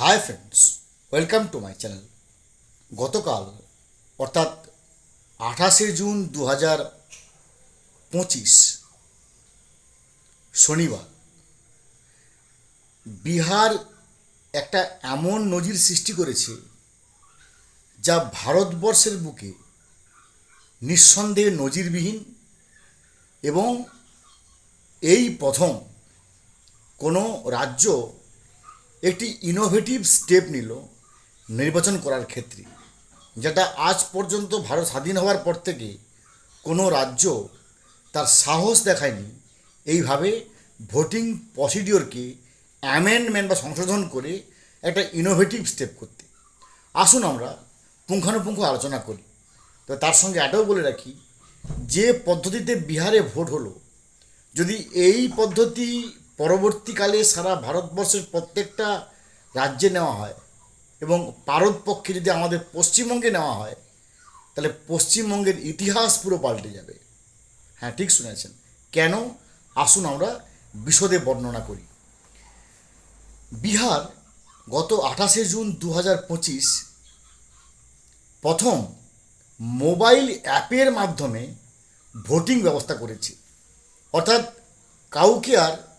Hi friends welcome to my channel গতকাল, অর্থাৎ আঠাশে জুন দু হাজার পঁচিশ, শনিবার, বিহার একটা এমন নজির সৃষ্টি করেছে যা ভারতবর্ষের বুকে নিঃসন্দেহে নজিরবিহীন এবং এই প্রথম কোনো রাজ্য একটি ইনোভেটিভ স্টেপ নিল নির্বাচন করার ক্ষেত্রে, যেটা আজ পর্যন্ত ভারত স্বাধীন হওয়ার পর থেকে কোনো রাজ্য তার সাহস দেখায়নি। এইভাবে ভোটিং প্রসিডিওরকে অ্যামেন্ডমেন্ট বা সংশোধন করে একটা ইনোভেটিভ স্টেপ করতে। আসুন আমরা পুঙ্খানুপুঙ্খ আলোচনা করি। তো তার সঙ্গে এটাও বলে রাখি, যে পদ্ধতিতে বিহারে ভোট হলো, যদি এই পদ্ধতি পরবর্তীকালে সারা ভারতবর্ষের প্রত্যেকটা রাজ্যে নেওয়া হয় এবং পারতপক্ষে যদি আমাদের পশ্চিমবঙ্গে নেওয়া হয়, তাহলে পশ্চিমবঙ্গের ইতিহাস পুরো পাল্টে যাবে। হ্যাঁ ঠিক শুনেছেন। কেন? আসুন আমরা বিশদে বর্ণনা করি। বিহার গত আঠাশে জুন দু হাজার পঁচিশ প্রথম মোবাইল অ্যাপের মাধ্যমে ভোটিং ব্যবস্থা করেছে। অর্থাৎ কাউকে আর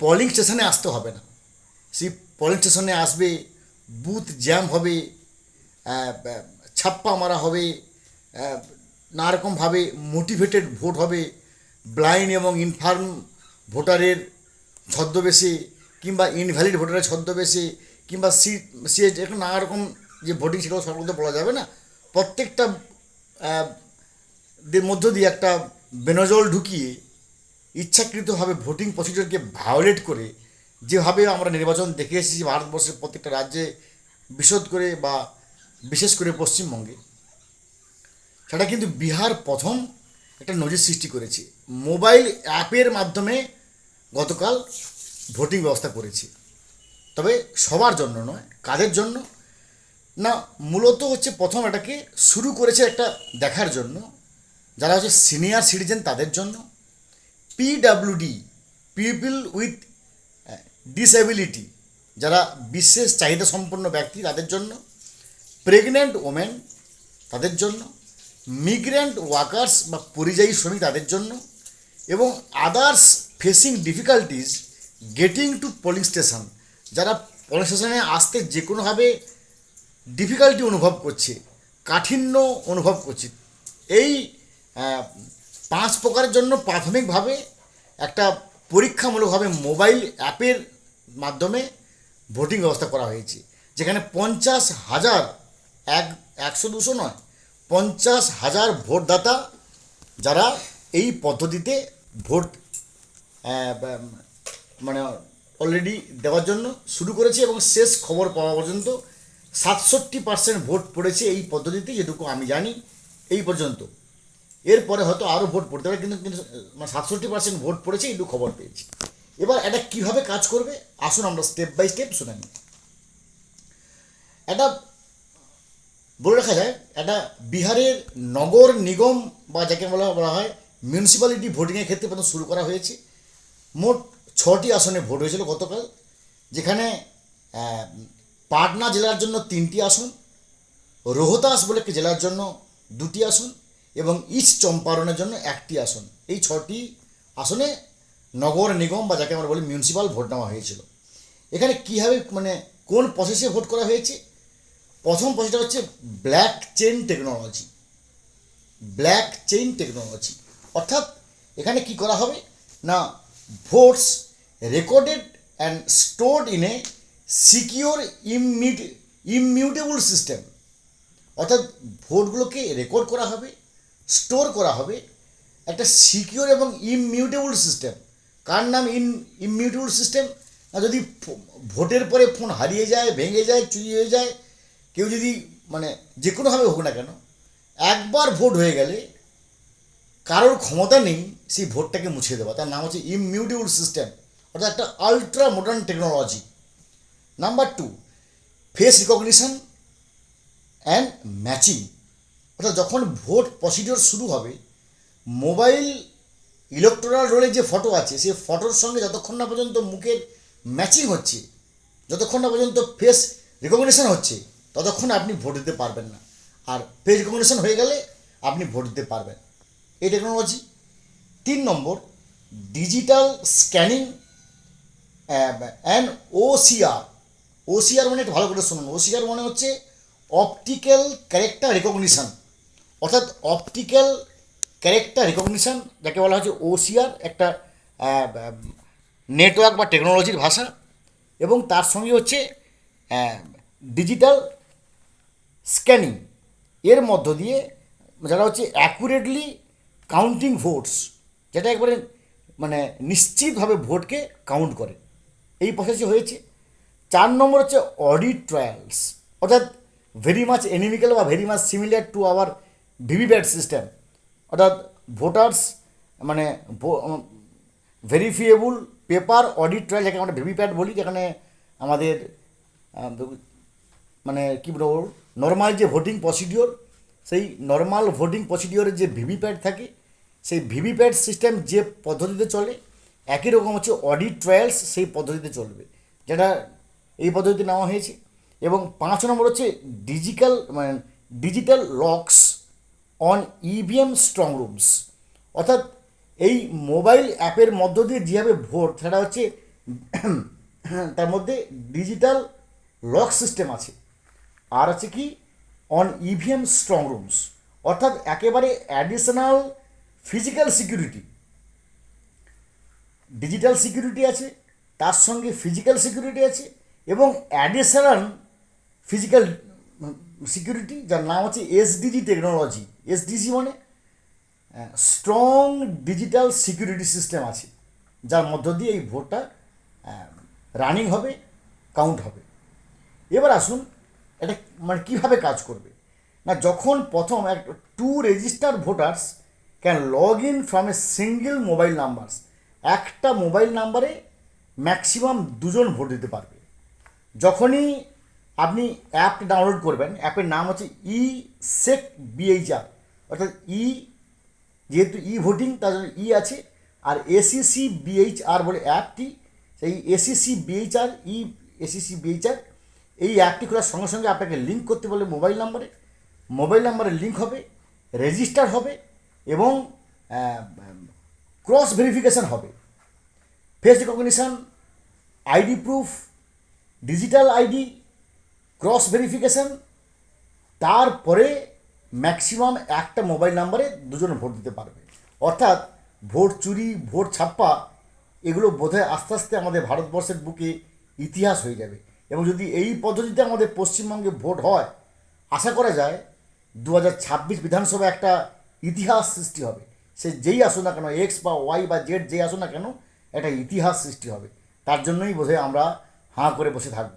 পলিং স্টেশনে আসতে হবে না। সেই পলিং স্টেশনে আসবে বুথ জ্যাম হবে ছাপ্পা মারা হবে নানারকমভাবে মোটিভেটেড ভোট হবে ব্লাইন্ড এবং ইনফার্ম ভোটারের ছদ্মবেশে কিংবা ইনভ্যালিড ভোটারের ছদ্মবেশে কিংবা সি সিট এরকম নানা যে ভোটিং সেগুলো সবগুলো তো বলা যাবে না। প্রত্যেকটা মধ্য দিয়ে একটা বেনজল ঢুকিয়ে ইচ্ছাকৃতভাবে ভোটিং প্রসিডিওরকে ভায়োলেট করে যেভাবে আমরা নির্বাচন দেখে এসেছি ভারতবর্ষের প্রত্যেকটা রাজ্যে, বিশদ করে বা বিশেষ করে পশ্চিমবঙ্গে, সেটা কিন্তু বিহার প্রথম একটা নজির সৃষ্টি করেছে। মোবাইল অ্যাপের মাধ্যমে গতকাল ভোটিং ব্যবস্থা করেছে। তবে সবার জন্য নয়, কাদের জন্য? না, মূলত হচ্ছে প্রথম এটাকে শুরু করেছে একটা দেখার জন্য, যারা হচ্ছে সিনিয়র সিটিজেন তাদের জন্য পিডাব্লিউডি পিপল উইথ ডিসএবিলিটি যারা বিশেষ চাহিদা সম্পন্ন ব্যক্তি, তাদের জন্য প্রেগনেন্ট ওমেন তাদের জন্য মিগ্রেন্ট ওয়ার্কার্স বা পরিযায়ী শ্রমিক, তাদের জন্য, এবং others facing difficulties getting to polling station যারা পোলিং স্টেশনে আসতে যে কোনোভাবে ডিফিকাল্টি অনুভব করছে, কাঠিন্য অনুভব করছে, এই পাঁচ প্রকারের জন্য প্রাথমিকভাবে একটা পরীক্ষামূলকভাবে মোবাইল অ্যাপের মাধ্যমে ভোটিং ব্যবস্থা করা হয়েছে। যেখানে পঞ্চাশ হাজার এক, একশো দুশো নয়, পঞ্চাশ হাজার ভোটদাতা যারা এই পদ্ধতিতে ভোট মানে অলরেডি দেওয়ার জন্য শুরু করেছে এবং শেষ খবর পাওয়া পর্যন্ত সাতষট্টি পার্সেন্ট ভোট পড়েছে এই পদ্ধতিতে, যেটুকু আমি জানি, এই পর্যন্ত। এরপরে হয়তো আরও ভোট পড়তে পারে, কিন্তু কিন্তু মানে সাতষট্টি পার্সেন্ট ভোট পড়েছে একটু খবর পেয়েছি। এবার এটা কীভাবে কাজ করবে? আসুন আমরা স্টেপ বাই স্টেপ শুনে নিই। এটা বলে রাখা যায় এটা বিহারের নগর নিগম, বা যাকে বলা বলা হয় মিউনিসিপ্যালিটি ভোটিংয়ের ক্ষেত্রে প্রথম শুরু করা হয়েছে। মোট ছটি আসনে ভোট হয়েছিল গতকাল, যেখানে পাটনা জেলার জন্য তিনটি আসন, রোহতাস বলে একটি জেলার জন্য দুটি আসন এবং ইস্ট চম্পারণের জন্য একটি আসন। এই ছটি আসনে নগর নিগম বা যাকে আমরা বলি মিউনিসিপ্যাল ভোট নেওয়া হয়েছিল। এখানে কীভাবে মানে কোন প্রসেসে ভোট করা হয়েছে? প্রথম প্রসেসটা হচ্ছে black chain technology black chain technology অর্থাৎ এখানে কি করা হবে? না votes recorded and stored in a secure emit immutable system অর্থাৎ ভোটগুলোকে রেকর্ড করা হবে। স্টোর করা হবে একটা সিকিওর এবং ইমিউটেবল সিস্টেম। কার নাম ইন ইমিউটেবল সিস্টেম? না, যদি ভোটের পরে ফোন হারিয়ে যায়, ভেঙে যায়, চুরি হয়ে যায়, কেউ যদি মানে যে কোনোভাবে হোক না কেন, একবার ভোট হয়ে গেলে কারোর ক্ষমতা নেই সেই ভোটটাকে মুছে দেওয়া। তার নাম হচ্ছে ইমিউটেবল সিস্টেম, অর্থাৎ একটা ultra modern technology number two face recognition and matching অর্থাৎ যখন ভোট প্রসিডিওর শুরু হবে মোবাইল ইলেকট্রাল রোলের যে ফটো আছে, সেই ফটোর সঙ্গে যতক্ষণ না পর্যন্ত মুখের ম্যাচিং হচ্ছে, যতক্ষণ না পর্যন্ত ফেস রেকগনিশন হচ্ছে, ততক্ষণ আপনি ভোট দিতে পারবেন না। আর ফেস রেকগনিশন হয়ে গেলে আপনি ভোট দিতে পারবেন। এই টেকনোলজি তিন number digital scanning and OCR OCR মানে একটু ভালো করে শুনুন। ওসিআর মানে হচ্ছে অপটিক্যাল ক্যারেক্টার রেকগনিশন অর্থাৎ অপটিক্যাল ক্যারেক্টার রেকগনিশন যাকে বলা হচ্ছে ওসিআর একটা নেটওয়ার্ক বা টেকনোলজির ভাষা। এবং তার সঙ্গে হচ্ছে ডিজিটাল স্ক্যানিং এর মধ্য দিয়ে যারা হচ্ছে অ্যাকুরেটলি কাউন্টিং ভোটস যেটা একবারে মানে নিশ্চিতভাবে ভোটকে কাউন্ট করে। এই প্রসেসই হয়েছে। চার নম্বর হচ্ছে অডিট ট্রায়ালস অর্থাৎ ভেরি মাচ এনিমিক্যাল বা very much similar to our VVPAT system. অর্থাৎ ভোটার্স মানে ভেরিফিয়েবল পেপার অডিট ট্রায়াল যাকে আমরা ভিভিপ্যাট বলি, যেখানে আমাদের মানে কী বলব নর্মাল যে ভোটিং প্রসিডিওর সেই নর্মাল ভোটিং প্রসিডিওরের যে ভিভিপ্যাট থাকে, সেই ভিভিপ্যাট সিস্টেম যে পদ্ধতিতে চলে, একই রকম হচ্ছে অডিট ট্রায়ালস সেই পদ্ধতিতে চলবে, যেটা এই পদ্ধতিতে নেওয়া হয়েছে। এবং পাঁচ নম্বর হচ্ছে ডিজিটাল মানে digital locks on EVM strong rooms অর্থাৎ এই মোবাইল অ্যাপের মধ্য দিয়ে যেভাবে ভোট সেটা হচ্ছে তার মধ্যে ডিজিটাল লক সিস্টেম আছে। আর আছে কি? অন ইভিএম স্ট্রং রুমস অর্থাৎ একেবারে additional physical security digital security আছে, তার সঙ্গে ফিজিক্যাল সিকিউরিটি আছে এবং অ্যাডিশনাল ফিজিক্যাল সিকিউরিটি যার নাম হচ্ছে এসডিজি টেকনোলজি এসডিজি মানে স্ট্রং ডিজিটাল সিকিউরিটি সিস্টেম আছে, যার মধ্য দিয়ে এই ভোটটা রানিং হবে কাউন্ট হবে। এবার আসুন, এটা মানে কীভাবে কাজ করবে? না, যখন প্রথম এক to register voters can log in from a single mobile numbers একটা মোবাইল নাম্বারে ম্যাক্সিমাম দুজন ভোট দিতে পারবে। যখনই আপনি অ্যাপ ডাউনলোড করবেন অ্যাপের নাম হচ্ছে ই সেক বিএইচআর অর্থাৎ ই যেহেতু ই ভোটিং তার জন্য ই আছে, আর এসিসি বিএইচআর বলে অ্যাপটি সেই এসিসি বিএইচআর ই এসিসি বিএইচআর এই অ্যাপটি খোলার সঙ্গে সঙ্গে আপনাকে লিঙ্ক করতে বলে মোবাইল নাম্বারে মোবাইল নাম্বারে লিঙ্ক হবে রেজিস্টার হবে, এবং ক্রস ভেরিফিকেশন হবে। Face recognition ID proof digital ID cross verification তারপরে ম্যাক্সিমাম একটা মোবাইল নাম্বারে দুজন ভোট দিতে পারবে। অর্থাৎ ভোট চুরি, ভোট ছাপ্পা, এগুলো বোধহয় আস্তে আস্তে আমাদের ভারতবর্ষের বুকে ইতিহাস হয়ে যাবে। এবং যদি এই পদ্ধতিতে আমাদের পশ্চিমবঙ্গে ভোট হয়, আশা করা যায় দু হাজার ছাব্বিশ বিধানসভা একটা ইতিহাস সৃষ্টি হবে। সে যেই আসুক না কেন এক্স বা ওয়াই বা জেড যেই আসুক না কেন, একটা ইতিহাস সৃষ্টি হবে। তার জন্যই বোধহয় আমরা হাঁ করে বসে থাকব।